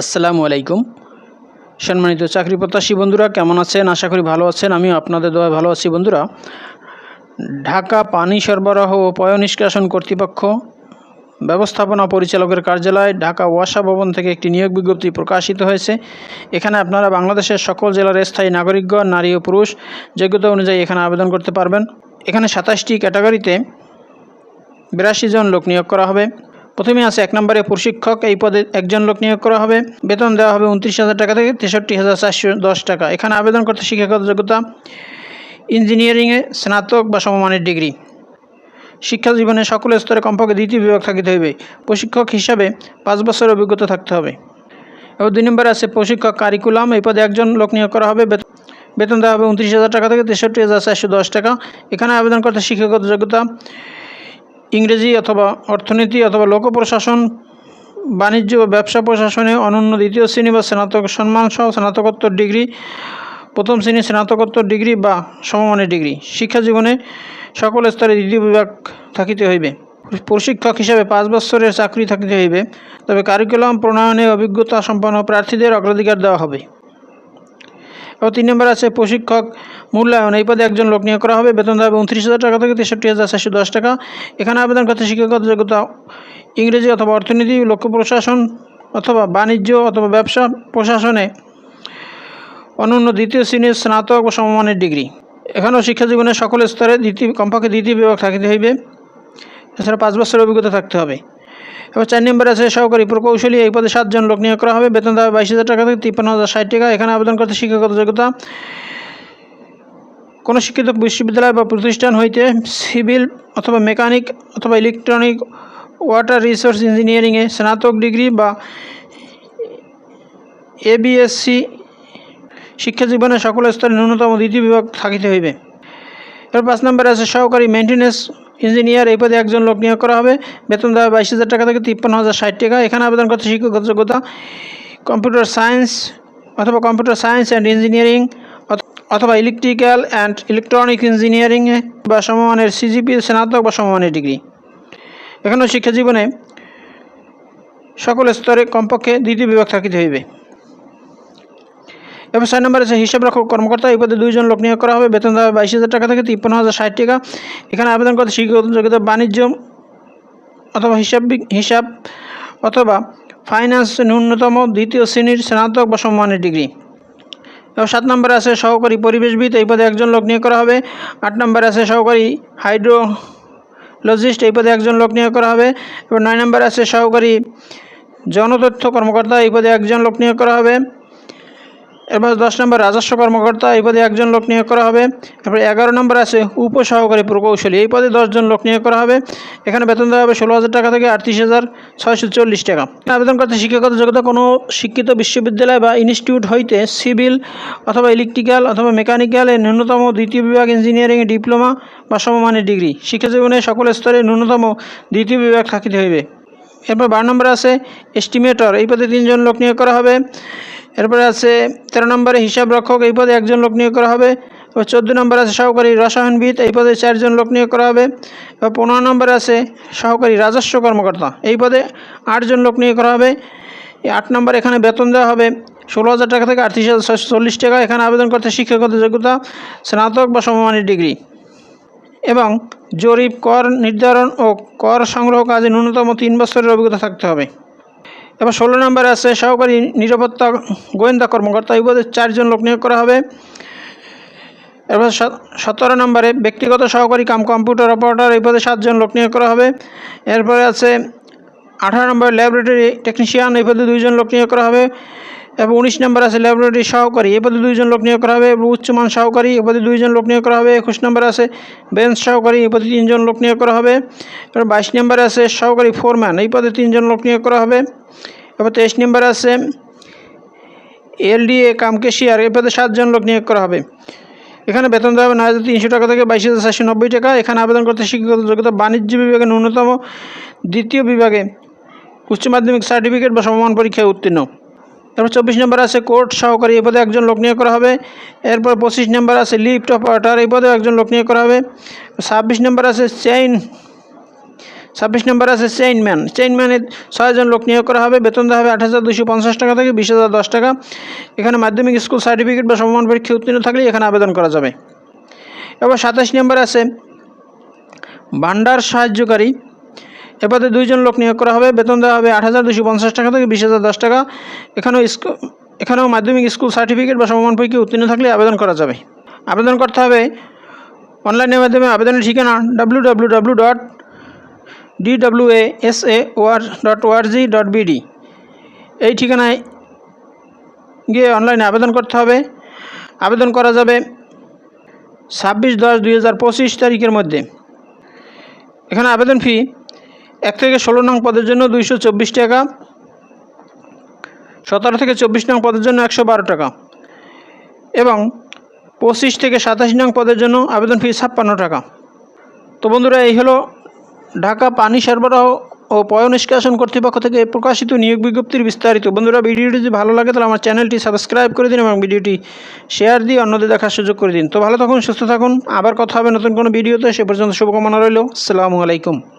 আসসালামু আলাইকুম। সম্মানিত চাকরি প্রত্যাশী বন্ধুরা, কেমন আছেন? আশা করি ভালো আছেন। আমিও আপনাদের দোয়া ভালো আছি বন্ধুরা। ঢাকা পানি সরবরাহ ও পয় নিষ্কাশন কর্তৃপক্ষ ব্যবস্থাপনা পরিচালকের কার্যালয় ঢাকা ওয়াসা ভবন থেকে একটি নিয়োগ বিজ্ঞপ্তি প্রকাশিত হয়েছে। এখানে আপনারা বাংলাদেশের সকল জেলার স্থায়ী নাগরিকগণ, নারী ও পুরুষ যোগ্যতা অনুযায়ী এখানে আবেদন করতে পারবেন। এখানে সাতাশটি ক্যাটাগরিতে বিরাশি জন লোক নিয়োগ করা হবে। প্রথমে আছে এক নম্বরে প্রশিক্ষক, এই পদে একজন লোক নিয়োগ করা হবে। বেতন দেওয়া হবে উনত্রিশ হাজার টাকা থেকে তেষট্টি হাজার চারশো দশ টাকা। এখানে আবেদন করতে শিক্ষাগত যোগ্যতা, ইঞ্জিনিয়ারিংয়ে স্নাতক বা সমমানের ডিগ্রি। শিক্ষা জীবনে সকল স্তরে কমপক্ষে দ্বিতীয় বিভাগ থাকিতে হইবে। প্রশিক্ষক হিসাবে পাঁচ বছরের অভিজ্ঞতা থাকতে হবে। এবং দুই নম্বরে আছে প্রশিক্ষক কারিকুলাম, এই পদে একজন লোক নিয়োগ করা হবে। বেতন দেওয়া হবে উনত্রিশ হাজার টাকা থেকে তেষট্টি হাজার চারশো দশ টাকা। এখানে আবেদন করতে শিক্ষাগত যোগ্যতা ইংরেজি অথবা অর্থনীতি অথবা লোক প্রশাসন, বাণিজ্য ও ব্যবসা প্রশাসনে অনন্য দ্বিতীয় শ্রেণি বা স্নাতক সম্মানসহ স্নাতকোত্তর ডিগ্রি, প্রথম শ্রেণি স্নাতকোত্তর ডিগ্রি বা সমমানের ডিগ্রি। শিক্ষা জীবনে সকল স্তরে দ্বিতীয় বিভাগ থাকিতে হইবে। প্রশিক্ষক হিসাবে পাঁচ বছরের চাকরি থাকিতে হইবে, তবে কারিকুলাম, প্রণয়নে অভিজ্ঞতা সম্পন্ন প্রার্থীদের অগ্রাধিকার দেওয়া হবে। এবং তিন নম্বর আছে প্রশিক্ষক মূল্যায়ন, এই পদে একজন লোক নিয়োগ করা হবে। বেতন হবে উনত্রিশ হাজার টাকা থেকে তেষট্টি হাজার চারশো দশ টাকা। এখানে আবেদন করতে শিক্ষাগত যোগ্যতা ইংরেজি অথবা অর্থনীতি, লক্ষ্য প্রশাসন অথবা বাণিজ্য অথবা ব্যবসা প্রশাসনে অনন্য দ্বিতীয় শ্রেণির স্নাতক ও সমমানের ডিগ্রি। এখানেও শিক্ষা জীবনের সকল স্তরে দ্বিতীয়, কমপক্ষে দ্বিতীয় বিভাগ থাকিতে হইবে। এছাড়া পাঁচ বছরের অভিজ্ঞতা থাকতে হবে। এবার চার নম্বর আছে সহকারী প্রকৌশলী, এই পদে সাতজন লোক নিয়োগ করা হবে। বেতন দেওয়া বাইশ হাজার টাকা থেকে তিপ্পান্ন হাজার ষাট টাকা। এখানে আবেদন করতে শিক্ষাগত যোগ্যতা কোনো শিক্ষিত বিশ্ববিদ্যালয় বা প্রতিষ্ঠান হইতে সিভিল অথবা মেকানিক অথবা ইলেকট্রনিক, ওয়াটার রিসোর্স ইঞ্জিনিয়ারিংয়ে স্নাতক ডিগ্রি বা এবিএসসি শিক্ষা জীবনে সকল স্তরে ন্যূনতম দ্বিতীয় বিভাগ থাকিতে হইবে। এর পাঁচ নম্বরে আছে সহকারী মেনটেন্যান্স ইঞ্জিনিয়ার। এই পদে একজন লোক নিয়োগ করা হবে। বেতন দেওয়া বাইশ হাজার টাকা থেকে তিপ্পান্ন হাজার ষাট টাকা। এখানে আবেদন করতে শিক্ষাগত যোগ্যতা, কম্পিউটার সায়েন্স অথবা কম্পিউটার সায়েন্স অ্যান্ড ইঞ্জিনিয়ারিং অথবা ইলেকট্রিক্যাল অ্যান্ড ইলেকট্রনিক ইঞ্জিনিয়ারিংয়ে বা সমমানের সিজিপি স্নাতক বা সমমানের ডিগ্রি এখানেও শিক্ষা জীবনে সকল স্তরে কমপক্ষে দ্বিতীয় বিভাগ থাকিতে হইবে। এবার ছয় নম্বর আছে, হিসাব রক্ষক কর্মকর্তা, এই পদে দুইজন লোক নিয়োগ করা হবে। বেতন দেওয়া বাইশ হাজার টাকা থেকে তিপ্পান্ন হাজার ষাট টাকা। এখানে আবেদন করতে শিক্ষাগত যোগ্যতা বাণিজ্য অথবা হিসাব হিসাব অথবা ফাইন্যান্স ন্যূনতম দ্বিতীয় শ্রেণির স্নাতক বা সম্মানের ডিগ্রি সাত নম্বরে আছে সহকারী পরিবেশবিদ, এই পদে একজন লোক নিয়োগ করা হবে। আট নম্বরে আছে সহকারী হাইড্রোলজিস্ট, এই পদে একজন লোক নিয়োগ করা হবে। এবং নয় নম্বরে আছে সহকারী জনতথ্য কর্মকর্তা, এই পদে একজন লোক নিয়োগ করা হবে। এবার দশ নম্বর রাজস্ব কর্মকর্তা, এই পদে একজন লোক নিয়োগ করা হবে। এরপরে এগারো নম্বর আছে উপসহকারী প্রকৌশলী, এই পদে দশজন লোক নিয়োগ করা হবে। এখানে বেতন দেওয়া হবে ষোলো হাজার টাকা থেকে আটত্রিশ হাজার ছয়শো চল্লিশ টাকা। আবেদন করতে শিক্ষাগত যোগ্যতা কোনো শিক্ষিত বিশ্ববিদ্যালয় বা ইনস্টিটিউট হইতে সিভিল অথবা ইলেকট্রিক্যাল অথবা মেকানিক্যালে ন্যূনতম দ্বিতীয় বিভাগ ইঞ্জিনিয়ারিংয়ে ডিপ্লোমা বা সমমানের ডিগ্রি। শিক্ষা জীবনে সকল স্তরে ন্যূনতম দ্বিতীয় বিভাগ থাকিতে হইবে। এরপর বারো নম্বর আছে এস্টিমেটর এই পদে তিনজন লোক নিয়োগ করা হবে। এরপরে আছে তেরো নম্বরে হিসাব রক্ষক, এই পদে একজন লোক নিয়োগ করা হবে। এবার চোদ্দ নম্বর আছে সহকারী রসায়নবিদ, এই পদে চারজন লোক নিয়োগ করা হবে। এবার পনেরো নম্বরে আছে সহকারী রাজস্ব কর্মকর্তা, এই পদে আটজন লোক নিয়োগ করা হবে। আট নম্বর এখানে বেতন দেওয়া হবে ষোলো হাজার টাকা থেকে আটত্রিশ হাজার চল্লিশ টাকা। এখানে আবেদন করতে শিক্ষাগত যোগ্যতা, স্নাতক বা সমমানের ডিগ্রি। এবং জরিপ কর নির্ধারণ ও কর সংগ্রহ কাজে ন্যূনতম তিন বছরের অভিজ্ঞতা থাকতে হবে। এবার ষোলো নম্বরে আছে, সহকারী নিরাপত্তা গোয়েন্দা কর্মকর্তা, এই পদে চারজন লোক নিয়োগ করা হবে। এরপর সত- সতেরো নম্বরে ব্যক্তিগত সহকারী কাম কম্পিউটার অপারেটর, এই পদে সাতজন লোক নিয়োগ করা হবে। এরপরে আছে আঠারো নম্বরে ল্যাবরেটরি টেকনিশিয়ান, এই পদে দুইজন লোক নিয়োগ করা হবে। এবং উনিশ নম্বর আছে ল্যাবরেটরি সহকারী, এ পদে দুইজন লোক নিয়োগ করা হবে উচ্চমান সহকারী, এ পদে দুইজন লোক নিয়োগ করা হবে। একুশ নম্বর আছে বেঞ্চ সহকারী, এ পদে তিনজন লোক নিয়োগ করা হবে। এবার বাইশ নম্বরে আছে সহকারী ফোরম্যান এই পদে তিনজন লোক নিয়োগ করা হবে। এবার তেইশ নম্বরে আছে এলডিএ কাম কেশিয়ার এই পদে সাতজন লোক নিয়োগ করা হবে। এখানে বেতন দেওয়া হবে নয় হাজার তিনশো টাকা থেকে বাইশ হাজার চারশো নব্বই টাকা। এখানে আবেদন করতে শিক্ষাগত যোগ্যতা বাণিজ্য বিভাগে ন্যূনতম দ্বিতীয় বিভাগে উচ্চ মাধ্যমিক সার্টিফিকেট বা সমমান পরীক্ষায় উত্তীর্ণ। তারপর চব্বিশ নম্বর আছে কোর্ট সহকারী, এই পদে একজন লোক নিয়োগ করা হবে। এরপর পঁচিশ নম্বর আছে লিফট অপারেটর, এই পদে একজন লোক নিয়োগ করা হবে। ছাব্বিশ নম্বর আছে চেইন, ছাব্বিশ নম্বর আছে চেইনম্যান। চেইনম্যানের ছয়জন লোক নিয়োগ করা হবে। বেতন দেওয়া হবে আট হাজার দুশো পঞ্চাশ টাকা থেকে বিশ হাজার দশ টাকা। এখানে মাধ্যমিক স্কুল সার্টিফিকেট বা সমমান পরীক্ষা উত্তীর্ণ থাকলে এখানে আবেদন করা যাবে। এবার সাতাশ নম্বর আছে ভান্ডার সাহায্যকারী। এ পদে দুইজন লোক নিয়োগ করা হবে। বেতন দেওয়া হবে আট হাজার দুশো পঞ্চাশ টাকা থেকে বিশ হাজার দশ টাকা। এখানেও এখানেও মাধ্যমিক স্কুল সার্টিফিকেট বা সমমান পরীক্ষা উত্তীর্ণ থাকলে আবেদন করা যাবে। আবেদন করতে হবে অনলাইনের মাধ্যমে। আবেদনের ঠিকানা W W W dot DW A S A war dot ORG dot BD এই ঠিকানায় গিয়ে অনলাইনে আবেদন করতে হবে। আবেদন করা যাবে ছাব্বিশ দশ দুই তারিখের মধ্যে। এখানে আবেদন ফি এক থেকে ষোলো নং পদের জন্য দুইশো চব্বিশ টাকা। সতেরো থেকে চব্বিশ নং পদের জন্য একশো বারো টাকা। এবং পঁচিশ থেকে সাতাশ নং পদের জন্য আবেদন ফি ছাপ্পান্ন টাকা। তো বন্ধুরা, এই হলো ঢাকা পানি সরবরাহ ও পয় নিষ্কাশন কর্তৃপক্ষ থেকে প্রকাশিত নিয়োগ বিজ্ঞপ্তির বিস্তারিত। বন্ধুরা, ভিডিওটি যদি ভালো লাগে, তাহলে আমার চ্যানেলটি সাবস্ক্রাইব করে দিন এবং ভিডিওটি শেয়ার দিয়ে অন্যদের দেখার সুযোগ করে দিন। তো ভালো থাকুন, সুস্থ থাকুন। আবার কথা হবে নতুন কোনো ভিডিওতে। সে পর্যন্ত শুভকামনা রইল। আসসালামু আলাইকুম।